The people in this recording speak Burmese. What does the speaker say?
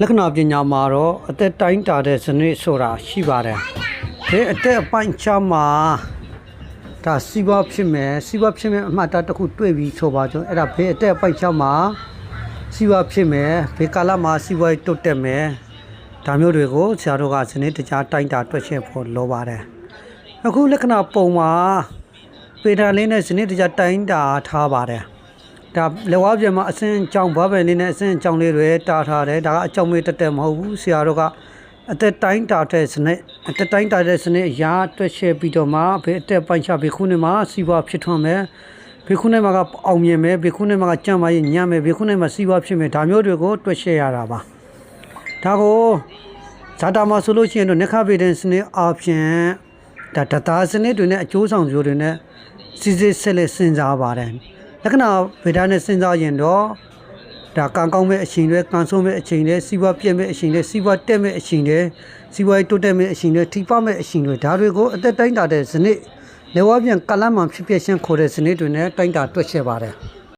လက္ခဏာပညာမှာတော့အသက်တိုင်းတာတဲ့ဇနစ်ဆိုတာရှိပါတယ်ဒီအသက်အပိုင်းချမှာဒါစီးပွားဖြစ်မယ်စီးပွားဖြစ်မယ်အမှတ်အသားတစ်ခုတွေ့ပြီးဆိုပါကြောအဲ့ဒါဘေးအသက်အပိုင်းချမှာစီးပွားဖြစ်မယ်ဘေးကာလမှာစီးပွားရေးတိုးတက်မယ်ဒါမျိုးတွေကိုဆရာတို့ကဇနစ်တကြားတိုင်းတာတွက်ချက်ဖို့လိုပါတယ်အခုလက္ခဏာပုံမှာပေတာလေးနဲ့ဇနစ်တကြားတိုင်းတာထားပါတယ် ဒါလက်ဝါးပြန်မှာအစင်းကြောင်ဘာပဲနေနဲ့အစင်းကြောင်လေးတွေတာထားတယ်ဒါကအကြောင်မေးတက်တက်မဟုတ်ဘူးဆရာတို့ကအသက်တိုင်းတာတဲ့စနစ်အသက်တိုင်းတာတဲ့စနစ်အရာတွက်ချက်ပြီးတော့မှဘေးအသက်ပိုင်းခြားဘေးခုနှစ်မှာစီးပွားဖြစ်ထွန်းမယ်ဘေးခုနှစ်မှာကအောင်မြင်မယ်ဘေးခုနှစ်မှာကကြံ့မာရေးညံ့မယ်ဘေးခုနှစ်မှာစီးပွားဖြစ်မယ်ဒါမျိုးတွေကိုတွက်ချက်ရတာပါဒါကိုဇာတာမှာဆိုလို့ရှိရင်တော့နက္ခဗေဒင်စနစ်အပြင်ဒါတတာစနစ်တွေနဲ့အကျိုးဆောင်မျိုးတွေနဲ့စီစစ်ဆက်လက်စဉ်းစားပါတယ် လက္ခဏာဗေဒနဲ့စဉ်းစားရင်တော့ဒါကံကောင်းမဲ့အချိန်တွေကံဆိုးမဲ့အချိန်တွေစီးပွားပြည့်မဲ့အချိန်တွေစီးပွားတက်မဲ့အချိန်တွေစီးပွားရေးတိုးတက်မဲ့အချိန်တွေထိပမဲ့အချိန်တွေဒါတွေကိုအသက်တိုင်းတာတဲ့ဇနစ်လေဝါပြန်ကလမ်းမှဖြစ်ဖြစ်ရှင်းခေါ်တဲ့ဇနစ်တွေနဲ့တိုင်းတာတွက်ချက်ပါတယ်